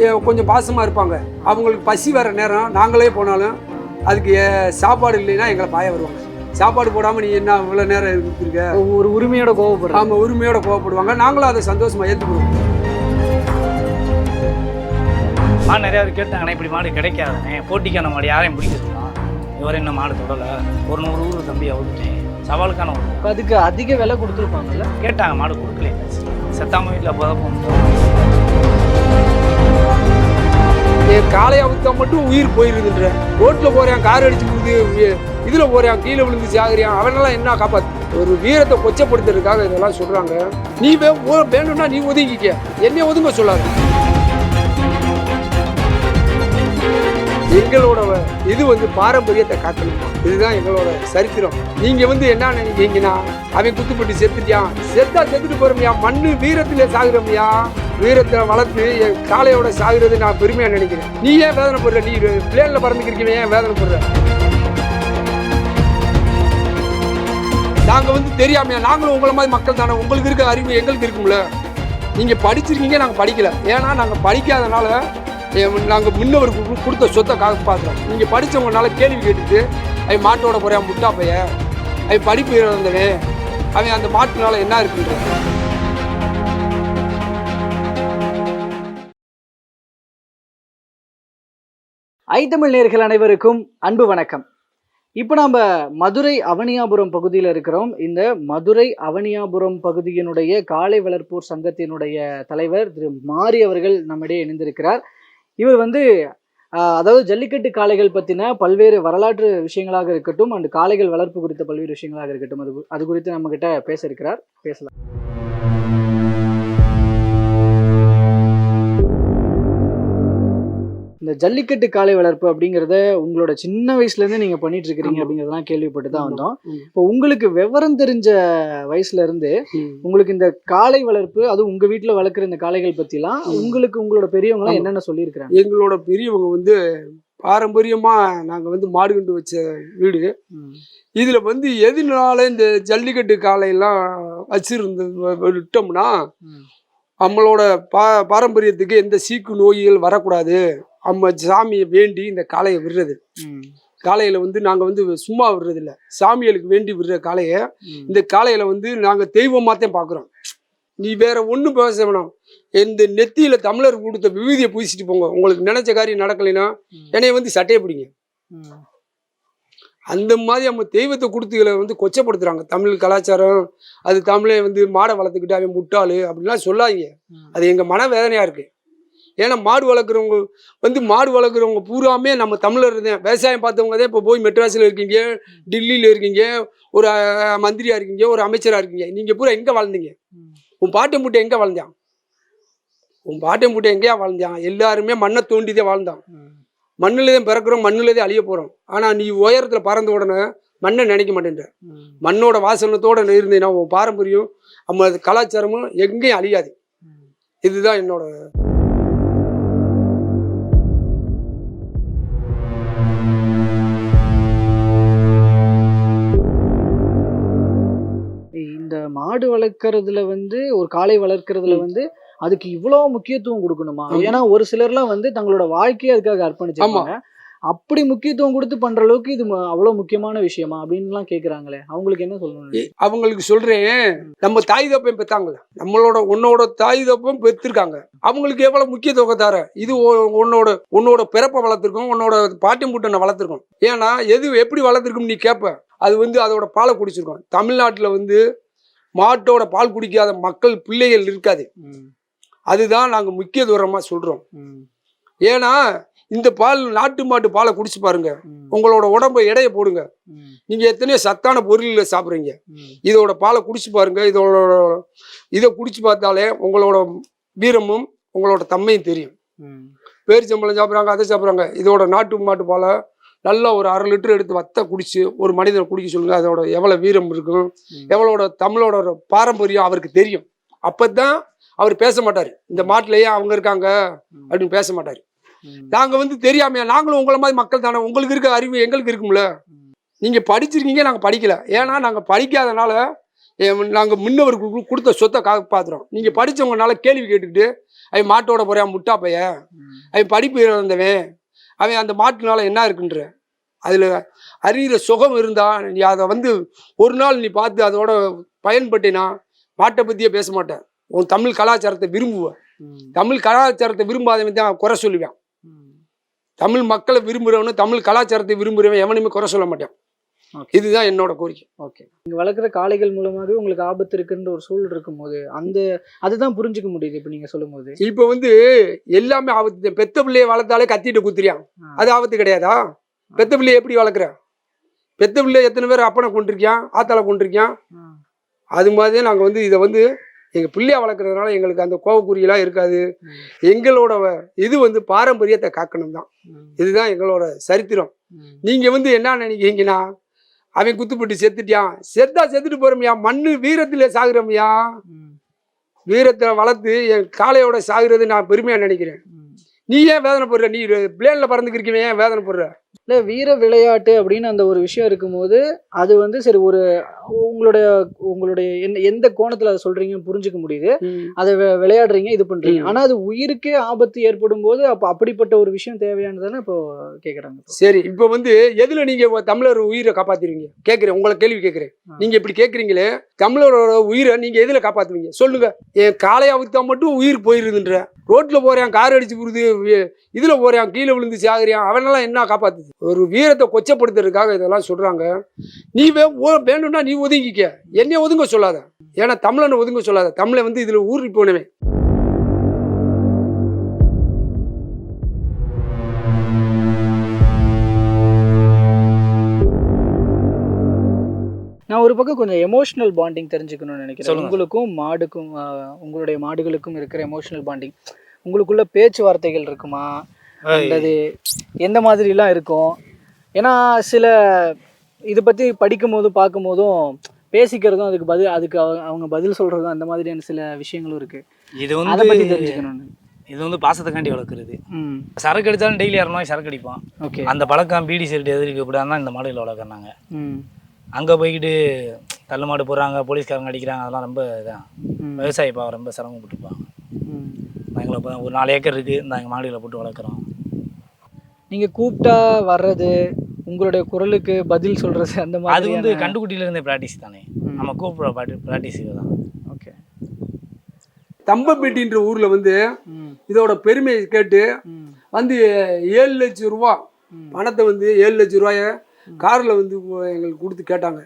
ஏ, கொஞ்சம் பாசமாக இருப்பாங்க. அவங்களுக்கு பசி வர நேரம் நாங்களே போனாலும் அதுக்கு சாப்பாடு இல்லைன்னா எங்களை பாய வருவாங்க. சாப்பாடு போடாமல் நீ என்ன இவ்வளோ நேரம் இருந்திருக்க ஒரு உரிமையோட கோவப்படுறாங்க ஆமாம் உரிமையோட கோவப்படுவாங்க. நாங்களும் அதை சந்தோஷமாக ஏற்றுக்குவோம் மாடு நிறையா பேர் கேட்டாங்கண்ணே இப்படி மாடு கிடைக்காதுண்ணே போட்டிக்கான மாடு யாரையும் பிடிக்க சொல்லலாம் இவர் என்ன மாடு தொடலை. ஒரு நூறு ஊர் தம்பி அவுத்துட்டேன். சவாலுக்கான ஒரு அதுக்கு அதிக விலை கொடுத்துருப்பாங்கல்ல? கேட்டாங்க மாடு கொடுக்கல செத்தாம வீட்டில் புதப்போம் என் காலை அவுத்தா மட்டும் உயிர் போயிருதுன்ற. ரோட்டில் போகிறேன் கார் அடிச்சு விழுது இதில் போகிறான் கீழே விழுந்து சாகுறியான் அவனெல்லாம் என்ன காப்பாத்து ஒரு வீரத்தை கொச்சப்படுத்துறதுக்காக இதெல்லாம் சொல்கிறாங்க நீ வே- வேணும்னா நீ ஒதுங்கிக்க. என்னை ஒதுங்க சொல்லாது. எங்களோட இது வந்து பாரம்பரியத்தை காக்கணும் இதுதான் எங்களோட சரித்திரம். நீங்க வந்து என்ன நினைக்கிறீங்கன்னா அவன் குத்துப்பட்டு செத்துட்டியான் செத்தா செத்துட்டு போறோம்யா. மண்ணு வீரத்திலே சாகுறோம்யா. வீரத்தை வளர்த்து என் காளையோட சாகுறது நான் பெருமையாக நினைக்கிறேன். நீ ஏன் வேதனைப்படுற நீ பிளேனில் பறந்துக்கிறீங்க ஏன் வேதனை போடுற? நாங்கள் வந்து தெரியாமையா? நாங்களும் உங்களை மாதிரி மக்கள் தானே. உங்களுக்கு இருக்க அறிவு எங்களுக்கு இருக்கும்ல. நீங்கள் படிச்சிருக்கீங்க நாங்கள் படிக்கல. ஏன்னா நாங்கள் படிக்காதனால நாங்கள் முன்னவருக்கு கொடுத்த சொத்தை காக பார்க்குறோம் நீங்கள் படித்தவங்கனால கேள்வி கேட்டுட்டு அவன் மாட்டோட போறான் முட்டா பையன். அவன் படிப்பு இழந்தவன் அவன் அந்த மாட்டுனால என்ன இருக்குன்ற ஐத்தமிழ் நேர்கள் அனைவருக்கும் அன்பு வணக்கம். இப்போ நம்ம மதுரை அவனியாபுரம் பகுதியில் இருக்கிறோம். இந்த மதுரை அவனியாபுரம் பகுதியினுடைய காளை வளர்ப்போர் சங்கத்தினுடைய தலைவர் திரு மாரி அவர்கள் நம்மிடையே இணைந்திருக்கிறார். இவர் வந்து அதாவது ஜல்லிக்கட்டு காளைகள் பற்றின பல்வேறு வரலாற்று விஷயங்களாக இருக்கட்டும் அண்டு காளைகள் வளர்ப்பு குறித்த பல்வேறு விஷயங்களாக இருக்கட்டும் அது அது குறித்து நம்மக்கிட்ட பேச இருக்கிறார். பேசலாம். இந்த ஜல்லிக்கட்டு காளை வளர்ப்பு அப்படிங்கிறத உங்களோட சின்ன வயசுல இருந்து நீங்க பண்ணிட்டு இருக்கிறீங்க. அப்படிங்கறதெல்லாம் கேள்விப்பட்டு தான் வந்தோம். இப்போ உங்களுக்கு விவரம் தெரிஞ்ச வயசுல இருந்து உங்களுக்கு இந்த காளை வளர்ப்பு அது உங்க வீட்டுல வளர்க்குற இந்த காளைகள் பத்திலாம் ம். உங்களுக்கு உங்களோட பெரியவங்க எல்லாம் ஆமா. என்னென்ன சொல்லியிருக்கிறாங்க எங்களோட பெரியவங்க வந்து பாரம்பரியமா நாங்க வந்து மாடு கண்டு வச்ச வீடு இதுல வந்து எதுனால இந்த ஜல்லிக்கட்டு காலையெல்லாம் வச்சிருந்து விட்டோம்னா நம்மளோட பா பாரம்பரியத்துக்கு எந்த சீக்கு நோய்கள் வரக்கூடாது நம்ம சாமியை வேண்டி இந்த காளையை விடுறது. காளையில வந்து நாங்க வந்து சும்மா விடுறது இல்ல சாமிகளுக்கு வேண்டி விடுற காளையை இந்த காளையில வந்து நாங்க தெய்வமாத்தான் பாக்குறோம் நீ வேற ஒண்ணும் பேச வேணாம். இந்த நெத்தியில தமிழர் கொடுத்த விபூதியை பூசிட்டு போங்க. உங்களுக்கு நினைச்ச காரியம் நடக்கலைன்னா என்னைய வந்து சட்டையை பிடிங்க. அந்த மாதிரி நம்ம தெய்வத்தை கொடுத்துகளை வந்து கொச்சப்படுத்துறாங்க. தமிழ் கலாச்சாரம் அது தமிழை வந்து மாடை வளர்த்துக்கிட்டு அவன் முட்டாளு அப்படிலாம் சொல்லாதீங்க. அது எங்க மன வேதனையா இருக்கு. ஏன்னா மாடு வளர்க்குறவங்க வந்து மாடு வளர்க்குறவங்க பூராமே நம்ம தமிழர் தான். விவசாயம் பார்த்தவங்க தான் இப்போ போய் மெட்ராஸில் இருக்கீங்க டெல்லியில் இருக்கீங்க ஒரு மந்திரியாக இருக்கீங்க ஒரு அமைச்சராக இருக்கீங்க. நீங்கள் பூரா எங்கே வாழ்ந்தீங்க? உன் பாட்டை மூட்டை எங்கே வாழ்ந்தான்? உன் பாட்டை மூட்டை எங்கேயா வாழ்ந்தான்? எல்லாருமே மண்ணை தோண்டிதே தான் வாழ்ந்தான். மண்ணில் தான் பிறக்கிறோம் மண்ணில் தான் அழிய போகிறோம் ஆனால் நீ உயரத்தில் பறந்த உடனே மண்ணை நினைக்க மாட்டேன்ற. மண்ணோட வாசனத்தோடு இருந்தீங்கன்னா உன் பாரம்பரியம் நம்ம கலாச்சாரமும் எங்கேயும் அழியாது. இதுதான் என்னோட வளர்க்கறதுல வந்து ஒரு காளை வளர்க்கறதுல வந்து அதுக்கு இவ்வளவு முக்கியத்துவம் கொடுக்கணுமா. ஏன்னா ஒரு சிலர்லாம் வந்து தங்களோட வாழ்க்கையை அதுக்காக அர்ப்பணிச்சிருப்பாங்க அப்படி முக்கியத்துவம் கொடுத்து பண்ற அளவுக்கு இது அவ்வளவு முக்கியமான விஷயமா? அப்படின்லாம் கேக்குறாங்களே. அவங்களுக்கு என்ன சொல்லணும் அவங்களுக்கு சொல்றேன். நம்ம தாய் தப்பம் பெத்தாங்கல்ல. நம்மளோட உன்னோட தாய் தப்பம் பெற்றிருக்காங்க அவங்களுக்கு எவ்வளவு முக்கியத்துவம் தர? இது உன்னோட உன்னோட பிறப்பை வளர்த்துருக்கோம் உன்னோட பாட்டி மூட்டனை வளர்த்துருக்கோம். ஏன்னா எது எப்படி வளர்த்துருக்கும் நீ கேட்ப அது வந்து அதோட பாலை குடிச்சிருக்கோம். தமிழ்நாட்டில் வந்து மாட்டோட பால் குடிக்காத மக்கள் பிள்ளைகள் இருக்காது. அதுதான் நாங்கள் முக்கிய தூரமாக சொல்கிறோம் ஏன்னா இந்த பால் நாட்டு மாட்டு பாலை குடிச்சு பாருங்க. உங்களோட உடம்ப எடையை போடுங்க. ம், நீங்க எத்தனையோ சத்தான பொருள்களை சாப்பிட்றீங்க. இதோட பாலை குடிச்சு பாருங்க. இதோட இதை குடிச்சு பார்த்தாலே உங்களோட வீரமும் உங்களோட தன்மையும் தெரியும். ம், பேரிச்சம்பழம் சாப்பிட்றாங்க அதை சாப்பிட்றாங்க. இதோட நாட்டு மாட்டு பாலை நல்லா ஒரு அரை லிட்டர் எடுத்து வத்த குடிச்சு ஒரு மனிதனை குடிக்க சொல்லுங்க அதோட எவ்வளோ வீரம் இருக்கும். எவ்வளோட தமிழோட பாரம்பரியம் அவருக்கு தெரியும். அப்பதான் அவர் பேச மாட்டார். இந்த மாட்டிலேயே அவங்க இருக்காங்க அப்படின்னு பேச மாட்டார். நாங்க வந்து தெரியாமையா நாங்களும் உங்களை மாதிரி மக்கள் தானே உங்களுக்கு இருக்க அறிவு எங்களுக்கு இருக்கும்ல. நீங்க படிச்சிருக்கீங்க நாங்க படிக்கல. ஏன்னா நாங்க படிக்காதனால எ- நாங்க முன்னவருக்கு கு- கொடுத்த சொத்தை காப்பாத்துறோம். நீங்க படிச்சவங்கனால கேள்வி கேட்டுக்கிட்டு அவன் மாட்டோட போறான் முட்டா பையன்? அவன் படிப்பு இழந்தவன் அவன் அந்த மாட்டுனால என்ன இருக்குன்ற. அதில் அறிகிற சுகம் இருந்தா நீ அதை வந்து ஒரு நாள் நீ பார்த்து அதோட பயன்பட்டினா மாட்டை பற்றியே பேச மாட்டேன். உன் தமிழ் கலாச்சாரத்தை விரும்புவ. தமிழ் கலாச்சாரத்தை விரும்பாதவன் தான் குறை சொல்லுவேன். தமிழ் மக்களை விரும்புகிறவனு தமிழ் கலாச்சாரத்தை விரும்புகிறவன் எவனுமே குறை சொல்ல மாட்டான். இதுதான் என்னோட கோரிக்கை. ஓகே. நீங்க வளர்க்குற காளைகள் மூலமாகவே உங்களுக்கு ஆபத்து இருக்குன்ற ஒரு சூழல் இருக்கும்போது அந்த அதுதான் புரிஞ்சுக்க முடியுது இப்போ நீங்க சொல்லும்போது. இப்போ வந்து எல்லாமே ஆபத்து. பெத்த பிள்ளைய வளர்த்தாலே கத்திட்டு குத்துறியான். அது ஆபத்து கிடையாதா? பெத்த பிள்ளைய எப்படி வளர்க்குற? பெத்த பிள்ளை எத்தனை பேர் அப்பனை கொண்டிருக்கியான் ஆத்தால கொண்டிருக்கியான். அது மாதிரி நாங்கள் வந்து இதை வந்து எங்கள் பிள்ளைய வளர்க்குறதுனால எங்களுக்கு அந்த கோவக்குறியெல்லாம் இருக்காது. எங்களோட இது வந்து பாரம்பரியத்தை காக்கணும் தான். இதுதான் எங்களோட சரித்திரம். நீங்கள் வந்து என்ன நினைக்கிறீங்கன்னா அவன் குத்துப்பட்டு செத்துட்டியான் செத்தா செத்துட்டு போறோம்யா. மண்ணு வீரத்திலே சாகுறோம்யா. ம். வீரத்தை வளர்த்து என் காளையோட சாகுறது நான் பெருமையாக நினைக்கிறேன். நீ ஏன் வேதனை போடுற? நீ பிளேன்ல பறந்துக்கிறீங்க ஏன் வேதனை போடுற? இல்ல வீர விளையாட்டு அப்படின்னு அந்த ஒரு விஷயம் இருக்கும்போது அது வந்து சரி ஒரு உங்களுடைய உங்களுடைய எந்த எந்த கோணத்துல அதை சொல்றீங்கன்னு புரிஞ்சுக்க முடியுது. அதை விளையாடுறீங்க இது பண்றீங்க. ம். ஆனா அது உயிருக்கே ஆபத்து ஏற்படும் போது அப்ப அப்படிப்பட்ட ஒரு விஷயம் தேவையானதானே இப்போ கேக்குறாங்க இப்போ. சரி இப்போ வந்து எதுல நீங்க உங்க தமிழர் உயிரை காப்பாத்துறீங்க கேட்குறேன் உங்களை கேள்வி கேட்குறேன் ஆ. நீங்க இப்படி கேட்குறீங்களே தமிழரோட உயிரை நீங்க எதுல காப்பாத்துவீங்க? சொல்லுங்க. என் காளையா வித்தா மட்டும் உயிர் போயிருதுன்ற. ரோட்ல போறேன் கார் அடிச்சு புரியுது வி- இதுல போறேன் கீழே விழுந்து சாகுறியான் அவனெல்லாம் என்ன காப்பாத்துது ஒரு வீரத்தை கொச்சப்படுத்துறதுக்காக இதெல்லாம் சொல்றாங்க. நீ வே வேணும்னா நீ ஒதுங்கிக்க. என்னைய ஒதுங்க சொல்லாத. ஏன்னா தமிழனை ஒதுங்க சொல்லாத. தமிழை வந்து இதுல ஊறி போனவன். நான் ஒரு பக்கம் கொஞ்சம் எமோஷனல் பாண்டிங் தெரிஞ்சுக்கணும்னு நினைக்கிறேன். உங்களுக்கும் மாடுக்கும் ஆஹ், உங்களுடைய மாடுகளுக்கும் இருக்கிற எமோஷனல் பாண்டிங் உங்களுக்குள்ள பேச்சுவார்த்தைகள் இருக்குமா? அல்லது எந்த மாதிரிலாம் இருக்கும்? ஏன்னா சில இதை பற்றி படிக்கும் போதும் பார்க்கும் போதும் பேசிக்கிறதும் அதுக்கு பதில் அதுக்கு அவங்க- அவங்க பதில் சொல்றதும் அந்த மாதிரியான சில விஷயங்களும் இருக்கு. இது அதை பற்றி வந்து தெரிஞ்சுக்கணும்னு இது வந்து பாசத்துக்காண்டி வளர்க்குறது. சரக்கு அடித்தாலும் டெய்லி இரநூறு சரக்கு அடிப்பான். ஓகே. அந்த பழக்கம் பீடி சைடு எதிர்க்க கூடாது இந்த மாடுகளை வளர்க்குறாங்க. அங்கே போய்கிட்டு தள்ளு மாடு போடுறாங்க போலீஸ்காரங்க அடிக்கிறாங்க அதெல்லாம் ரொம்ப இதான். விவசாயி பாவம் ரொம்ப சிரமப்பட்டுருப்பாங்க நாங்களை ஒரு நாலு ஏக்கர் இருக்குது இந்த எங்கள் மாடுகளை போட்டு வளர்க்குறோம். நீங்க கூப்பிட்டா வர்றது உங்களுடைய குரலுக்கு பதில் சொல்றது அந்த அது மாதிரி வந்து கண்டுக்குட்டியில இருந்தே ப்ராக்டிஸ் தானே. நம்ம கூப்பிட்ற பாட்டு ப்ராக்டிஸ் தான். ஓகே தம்பப்பேட்டின்ற ஊர்ல வந்து இதோட பெருமையை கேட்டு வந்து ஏழு லட்சம் ரூபா. பணத்தை வந்து ஏழு லட்சம் ரூபாய காரில் வந்து எங்களுக்கு கொடுத்து கேட்டாங்க.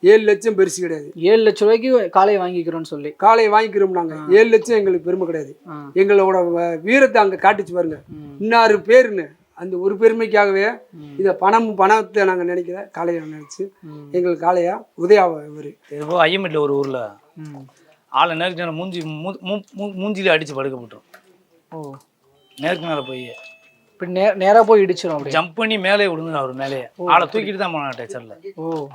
ஏழு லட்சம் பெருசு கிடையாது. ஏழு லட்ச ரூபாய்க்கு காளையை வாங்கிக்கிறோம்னு சொல்லி. காலையை வாங்கிக்கிறோம் நாங்கள் ஏழு லட்சம் எங்களுக்கு பெருமை கிடையாது. எங்களோட வ- வீரத்தை அங்கே காட்டுச்சு பாருங்க. இன்னாறு பேருன்னு. அந்த ஒரு பெருமைக்காகவே. இதை பணம் பணத்தை நாங்கள் நினைக்கிற காளையை நினச்சி ம். எங்களுக்கு காளையா உதயாவை இவர். ஐயம்பேட்டில் ஒரு ஊரில். ஆளை நேருக்கு நேரம் மூஞ்சி மூ மூ- மூ- மூஞ்சில அடித்து படுக்க போட்டுரும் ஓ. நேருக்கு மேலே போய். இப்படி நே நேரா போய் இடிச்சிடும் ஜம்ப் பண்ணி மேலே விடுங்க அவர் மேலே ஆளை தூக்கிட்டு தான் போனான் டச்சரில் ஓ.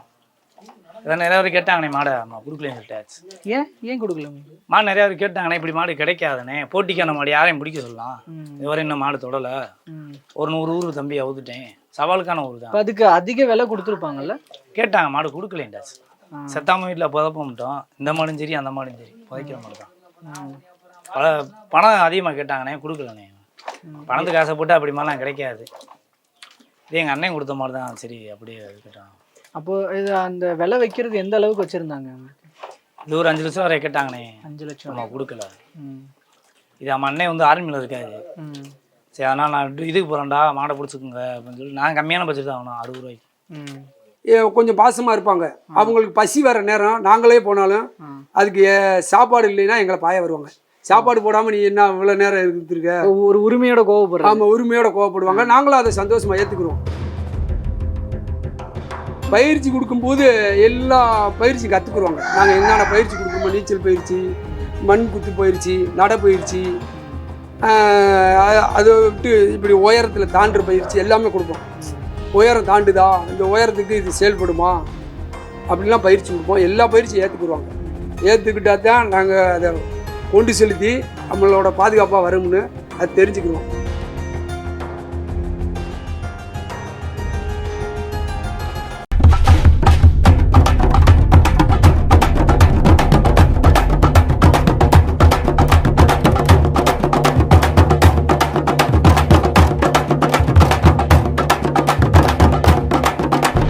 இதை நிறைய பேர் கேட்டாங்கண்ணே மாடை ஆமாம் கொடுக்கலன்னு சொல்லிட்டாச்சு. ஏன்? ஏன் கொடுக்கல? மாடு நிறைய பேர் கேட்டாங்கண்ணே இப்படி மாடு கிடைக்காதுண்ணே. போட்டிக்கான மாடு யாரையும் பிடிக்க சொல்லலாம். இதுவரை இன்னும் மாடு தொடலை. ஒரு நூறு ஊர் தம்பி அவுத்துட்டேன். சவாலுக்கான ஊர் தான். அதுக்கு அதிக விலை கொடுத்துருப்பாங்கல்ல? கேட்டாங்க மாடு கொடுக்கலேன்டாச்சு. செத்தாம வீட்டில் புதப்ப மாட்டோம். இந்த மாடும் சரி அந்த மாடும் சரி. புதைக்கிற மாடு தான். பல பணம் அதிகமாக கேட்டாங்கண்ணே கொடுக்கலண்ணே. பணத்துக்கு ஆசைப்பட்டு அப்படி மாதிரிலாம் கிடைக்காது. இது எங்கள் அண்ணன் கொடுத்த மாதிரி தான். சரி அப்படியே இருக்கட்டும். அப்போ இது அந்த விலை வைக்கிறது எந்த அளவுக்கு வச்சிருந்தாங்க? இது ஒரு அஞ்சு லட்சம் வரை கேட்டாங்கண்ணே. அஞ்சு லட்சம் நம்ம கொடுக்கல. ம். இது நம்ம அண்ணன் வந்து ஆர்மியில் இருக்காது ம். சரி அதனால் நான் இது- இதுக்கு போகிறேன்டா மாடை பிடிச்சிக்குங்க அப்படின்னு சொல்லி நான் கம்மியான பட்ஜெட் தான் ஆகணும் அறுபது ரூபாய்க்கு. ம். ஏ- கொஞ்சம் பாசமாக இருப்பாங்க. அவங்களுக்கு பசி வர நேரம் நாங்களே போனாலும். அதுக்கு சாப்பாடு இல்லைன்னா எங்களை பாய வருவாங்க. சாப்பாடு போடாமல் நீ என்ன இவ்வளோ நேரம் இருந்துருக்க ஒரு உரிமையோட கோவப்படுறாங்க ஆமாம் உரிமையோட கோவப்படுவாங்க. நாங்களும் அதை சந்தோஷமாக ஏற்றுக்குறோம் பயிற்சி கொடுக்கும்போது எல்லா பயிற்சியும் கற்றுக்குருவாங்க நாங்கள் என்னென்ன பயிற்சி கொடுக்குறோமோ நீச்சல் பயிற்சி மண் குத்து பயிற்சி நடைப்பயிற்சி ஆஹ் அதை விட்டு இப்படி உயரத்தில் தாண்டுற பயிற்சி எல்லாமே கொடுப்போம். உயரம் தாண்டுதா? இந்த உயரத்துக்கு இது செயல்படுமா? அப்படிலாம் பயிற்சி கொடுப்போம். எல்லா பயிற்சியும் ஏற்றுக்குருவாங்க ஏற்றுக்கிட்டா தான் நாங்கள் அதை கொண்டு செலுத்தி நம்மளோட பாதுகாப்பாக வரும்னு அதை தெரிஞ்சுக்கிறோம்